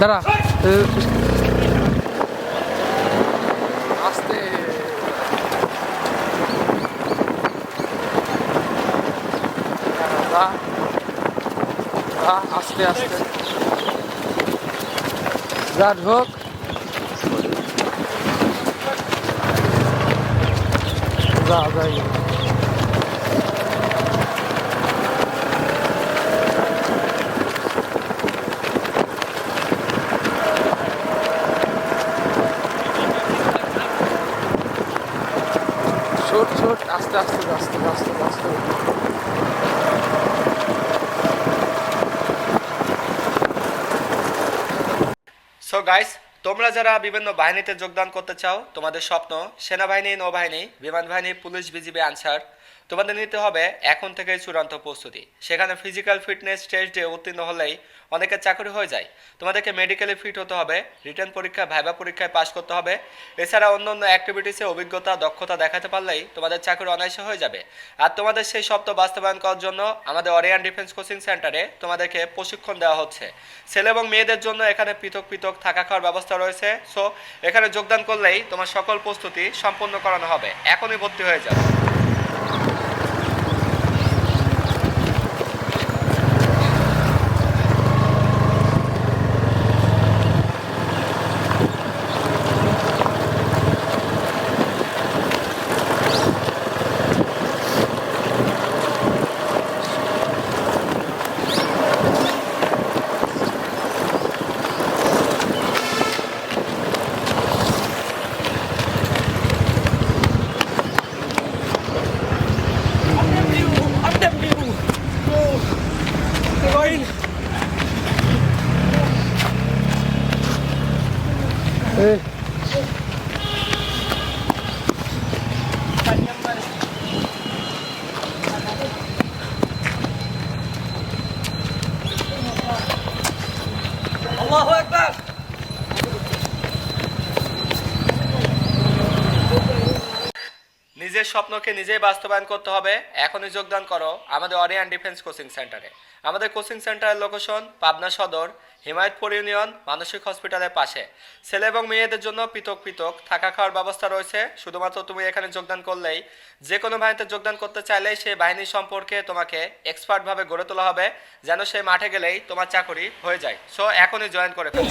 দাঁড়া। আস্তে। আস্তে আস্তে। যা ঢোক যা যাই আস্তে আস্তে আস্তে আস্তে আস্তে সো গাইস তোমরা যারা বিভিন্ন বাহিনীতে যোগদান করতে চাও, তোমাদের স্বপ্ন, সেনাবাহিনী, নৌবাহিনী বিমান বাহিনী পুলিশ, বিজিবি, আনসার তোমাদের নিতে হবে এখন থেকে চূড়ান্ত প্রস্তুতি। সেখানে ফিজিক্যাল ফিটনেস টেস্ট উত্তীর্ণ হলেই অনেকের চাকরি হয়ে যায়। তোমাদেরকে মেডিকেলি ফিট হতে হবে রিটার্ন পরীক্ষা ভাইবা পরীক্ষায় পাশ করতে হবে। এছাড়া অন্য অন্য অ্যাক্টিভিটিসে অভিজ্ঞতা, দক্ষতা দেখাতে পারলেই তোমাদের চাকরি অনায়াসে হয়ে যাবে। আর তোমাদের সেই স্বপ্ন বাস্তবায়ন করার জন্য আমাদের অরিয়ান ডিফেন্স কোচিং সেন্টারে তোমাদেরকে প্রশিক্ষণ দেওয়া হচ্ছে। ছেলে এবং মেয়েদের জন্য এখানে পৃথক পৃথক থাকা খাওয়ার ব্যবস্থা রয়েছে। সো এখানে যোগদান করলেই তোমার সকল প্রস্তুতি সম্পন্ন করানো হবে। এখনই ভর্তি হয়ে যাবে Allahu Akbar. নিজের স্বপ্নকে নিজেই বাস্তবায়ন করতে হবে। এখনই যোগদান করো আমাদের অরিয়ান ডিফেন্স কোচিং সেন্টারে আমাদের কোচিং সেন্টারের লোকেশন পাবনা সদর, হিমায়তপুর ইউনিয়ন, মানসিক হসপিটালের পাশে। ছেলে এবং মেয়েদের জন্য পৃথক পৃথক থাকা খাওয়ার ব্যবস্থা রয়েছে। শুধুমাত্র তুমি এখানে যোগদান করলেই যে কোনো বাহিনীতে যোগদান করতে চাইলেই সেই বাহিনী সম্পর্কে তোমাকে এক্সপার্টভাবে গড়ে তোলা হবে, যেন সেই মাঠে গেলেই তোমার চাকরি হয়ে যায়। সো এখনই জয়েন করে ফেলো।